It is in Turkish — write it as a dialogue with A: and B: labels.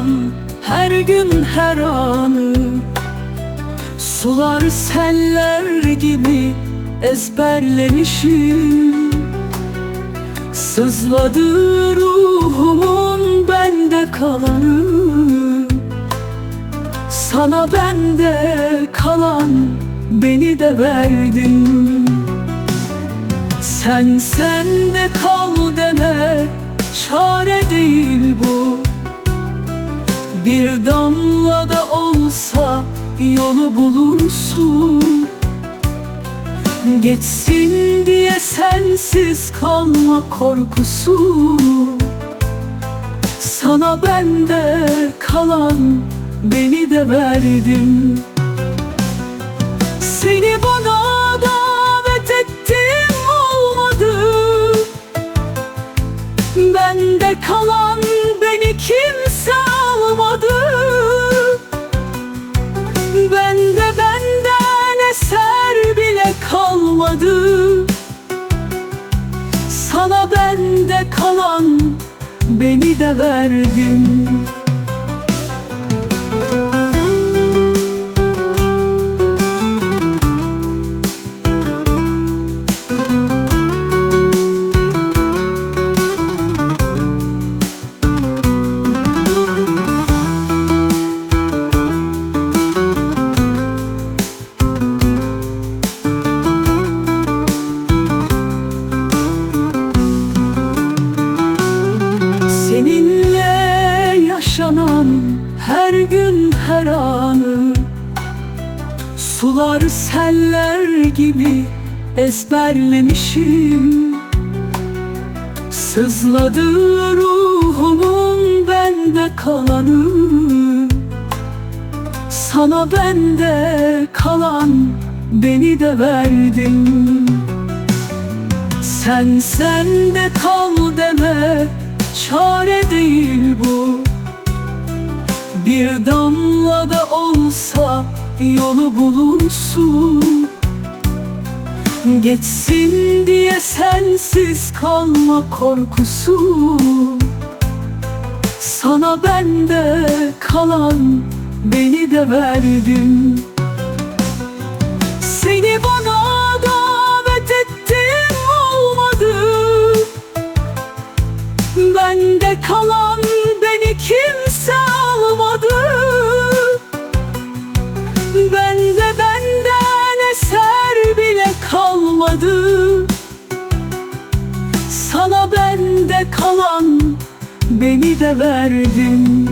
A: yaşanan her gün her anı. Sular seller gibi ezberlemişim Sızladı ruhumun bende kalanı. Sana bende kalan beni de verdin. Sen sende kal deme çare değil bu yolu bulursun. Geçsin diye sensiz kalma korkusu. Sana bende kalan beni de verdim kalmadı Sana bende kalan beni de verdim yaşanan her gün her anı. Sular seller gibi ezberlemişim. Sızladı ruhumun bende kalanı. Sana bende kalan beni de verdim Sen sende kal deme Bir damla da olsa yolu bulursun Geçsin diye sensiz kalma korkusu. Sana bende kalan beni de verdim Seni bana davet ettim olmadı. Bende kalan beni kimse kalmadı Sana bende kalan beni de verdin